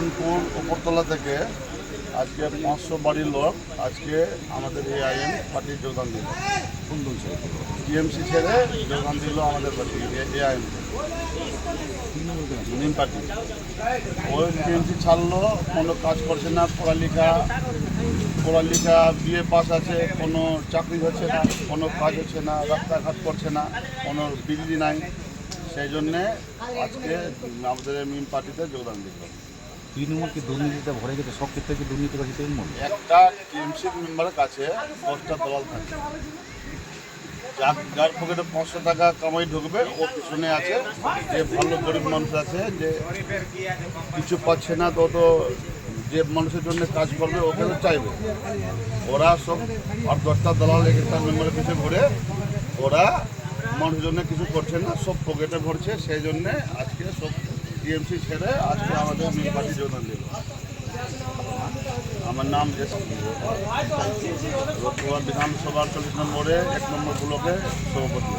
মোহনপুর উপরতলা থেকে আজকে পাঁচশো বাড়ির লোক আজকে আমাদের এআইএম পার্টির যোগদান দিল। কোন দল ছেড়ে টিএমসি ছেড়ে যোগদান দিল আমাদের পার্টি তৃণমূল কেন নিম পার্টি। ওই টিএমসি ছাড়লো, কোনো কাজ করছে না, পড়ালেখা পড়ালেখা, বিএ পাস আছে, কোনো চাকরি হচ্ছে না, কোনো কাজ হচ্ছে না, রাস্তাঘাট করছে না, কোনো বিজলি নাই। সেই জন্যে আজকে আমাদের মিম পার্টিতে যোগদান দিল। তৃণমূল কি দুর্নীতিতে ভরে গেছে সব ক্ষেত্রে কি দুর্নীতি করেছে তৃণমূল? একটা টিএমসি মেম্বারের কাছে দশটা দলাল থাকে। যার যার পকেটে পাঁচশো টাকা কামাই ঢুকবে, ও পিছনে আছে, যে ভালো গরিব মানুষ আছে, যে কিছু পাচ্ছে না তো তো যে মানুষের জন্য কাজ করবে ওকে তো চাইবে। ওরা সব আর দশটা দলাল এক একটা মেম্বারের পিছনে ঘুরে, ওরা মানুষের জন্য কিছু করছে না, সব পকেটে ভরছে, সেই জন্যে আজকে সব টিএমসি ছেড়ে আজকে আমাদের মিল পার্টি যোগদান দিল। আমার নাম এস বিধানসভার বিধানসভা চল্লিশ নম্বরে এক নম্বর ব্লকে সভাপতি।